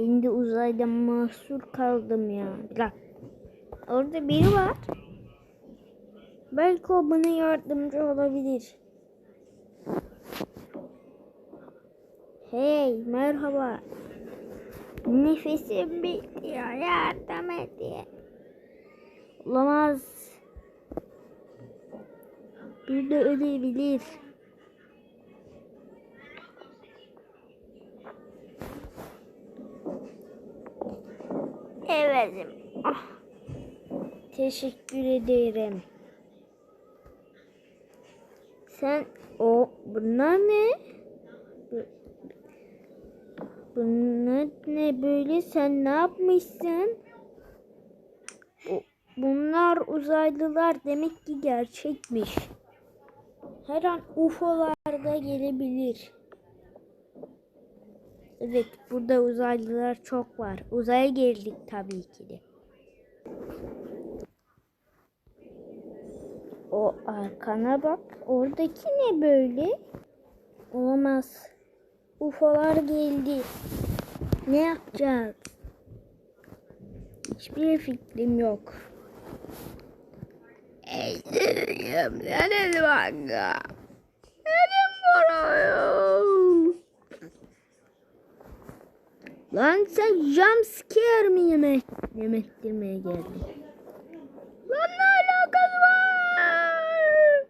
Şimdi uzayda mahsur kaldım ya. Bak. Orada biri var. Belki o bana yardımcı olabilir. Hey merhaba. Nefesim bitiyor yardım et. Olamaz. Bir de ölebilir. Evet. Ah. Teşekkür ederim. Sen o bunlar ne? Bu- Bunlar ne böyle? Sen ne yapmışsın? Bunlar uzaylılar demek ki gerçekmiş. Her an UFO'lar da gelebilir. Evet, burada uzaylılar çok var. Uzaya geldik tabii ki de. O arkana bak. Oradaki ne böyle? Olamaz. UFO'lar geldi. Ne yapacağız? Hiçbir fikrim yok. Eğlenim. Nerede banga? Nerede buraya? Lan sen jump mi yemek yemektirmeye geldin? Lan ne alakası var?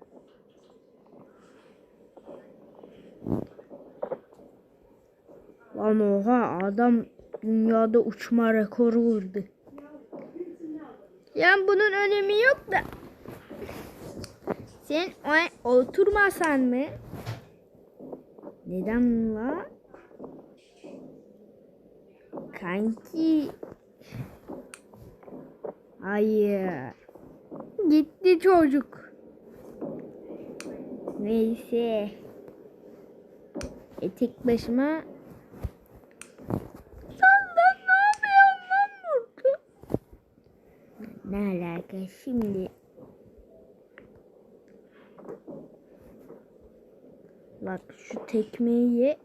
Lan oha adam dünyada uçma rekoru vurdu. Ya bunun önemi yok da. Sen oturmasan mı? Neden la? Kanki. Hayır. Gitti çocuk. Neyse. E tek başıma Sen lan ne yapıyorsun lan burada? Ne alaka şimdi? Bak şu tekmeyi ye,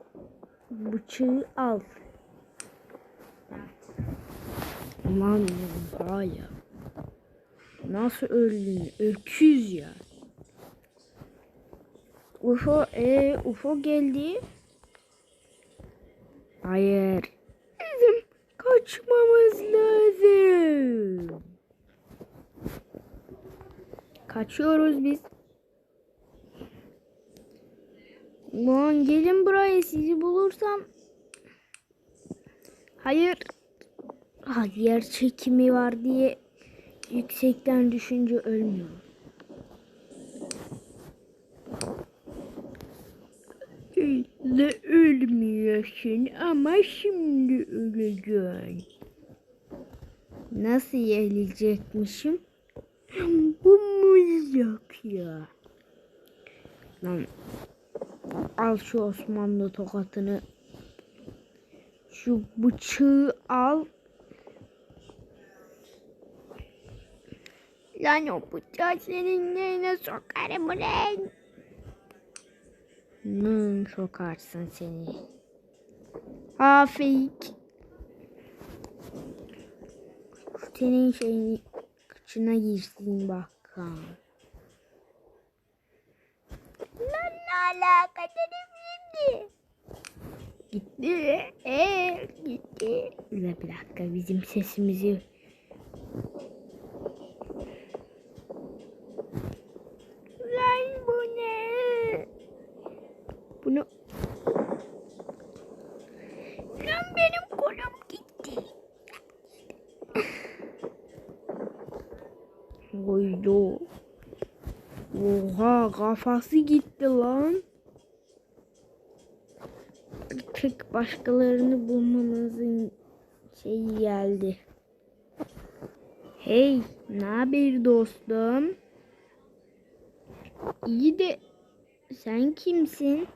bıçağı al. Aman ya. Nasıl öldün? Öküz ya. UFO, e, UFO geldi. Hayır. Bizim kaçmamız lazım. Kaçıyoruz biz. Lan gelin buraya sizi bulursam. Hayır. Ha, yer çekimi var diye yüksekten düşünce ölmüyor. Öyle ölmüyorsun ama şimdi öleceksin. Nasıl gelecekmişim? Bu muz yok ya. Lan al şu Osmanlı tokatını. Şu bıçağı al. Lan o bıçağı senin neyine sokarım ulan. Nın sokarsın seni. Ha fake. Senin şeyini kıçına girsin bakalım. Lan ne alaka dedim şimdi. Gitti. Ee, gitti. Bir bir dakika bizim sesimizi Lan bu ne? Bunu Lan benim kolum gitti. Oydu. Oha kafası gitti lan. Tek başkalarını bulmamızın şeyi geldi. Hey, ne haber dostum? İyi de sen kimsin?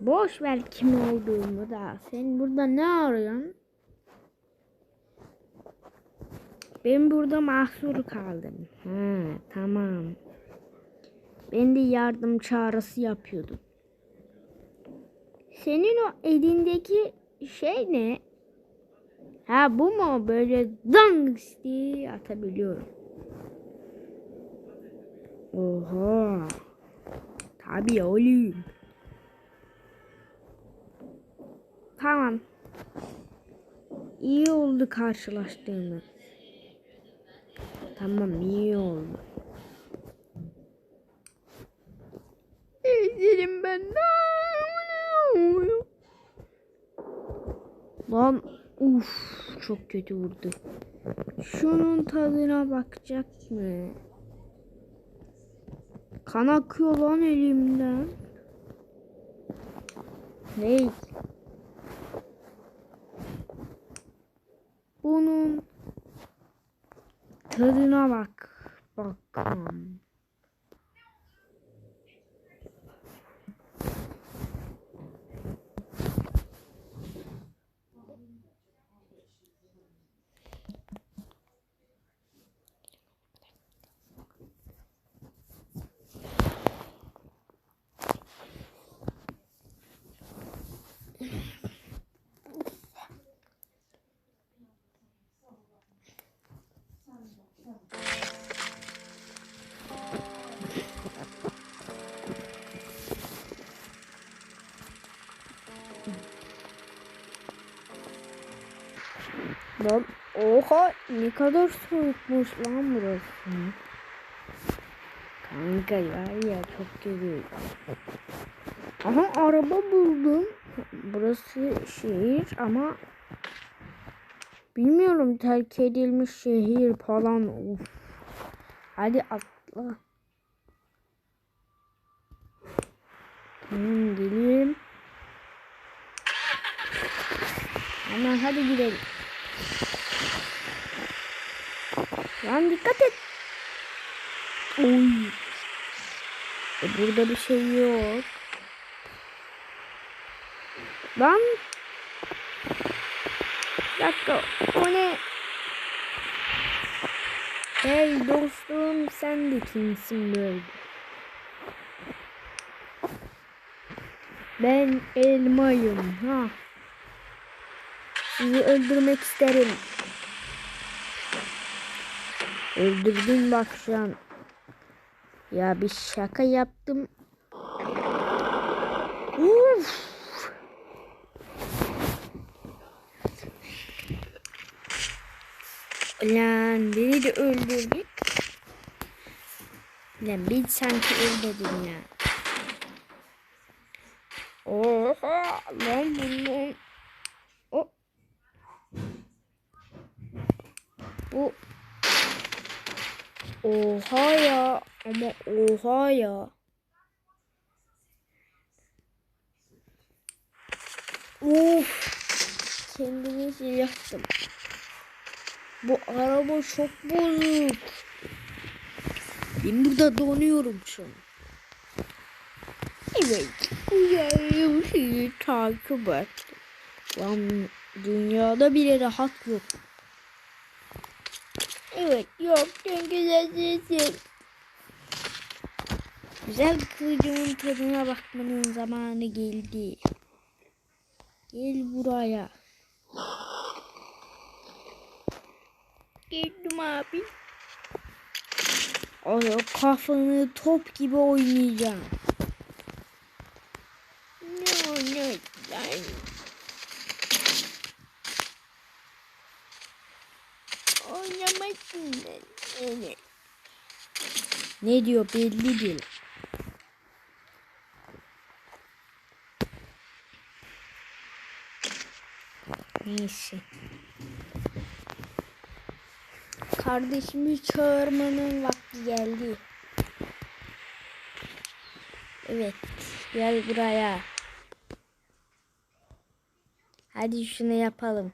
Boş ver kim olduğumu da. Sen burada ne arıyorsun? Ben burada mahsur kaldım. Ha, tamam. Ben de yardım çağrısı yapıyordum. Senin o elindeki şey ne? Ha bu mu? Böyle zang diye atabiliyorum. Oha. Tabii oğlum. Tamam. İyi oldu karşılaştığımız. Tamam iyi oldu. Ezilim ben. Lan uf çok kötü vurdu. Şunun tadına bakacak mı? Kan akıyor lan elimden. Hey. Bunun tadına bak. Bakalım. Lan oha ne kadar soğukmuş lan burası. Kanka var ya çok kötü. Aha araba buldum. Burası şehir ama bilmiyorum terk edilmiş şehir falan. Uf. Hadi atla. Tamam geliyorum. Hemen hadi gidelim. Lan dikkat et. Oy. E burada bir şey yok. Lan. Bir dakika. O ne? Hey dostum sen de kimsin böyle? Ben elmayım ha. Sizi öldürmek isterim. Öldürdün bak şu an. Ya bir şaka yaptım. Uf. Lan beni de öldürdük. Lan ben sanki öldürdüm ya. Oha lan bunun. Bu. Oha ya ama oha ya. Uf. Kendimi şey yaptım. Bu araba çok bozuk. Ben burada donuyorum şu an. Evet. Uyarıyorum sizi takip et. Lan dünyada bile rahat yok. Evet yok çok güzel sesin. Güzel kılıcımın tadına bakmanın zamanı geldi. Gel buraya. Geldim abi. O kafanı top gibi oynayacağım. No no lan. Oynamazsın ben. Evet. Ne diyor belli değil. Neyse. Kardeşimi çağırmanın vakti geldi. Evet. Gel buraya. Hadi şunu yapalım.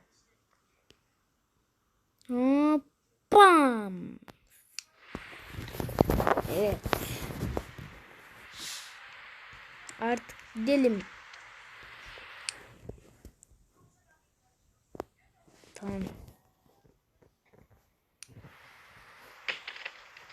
Evet. Artık gidelim.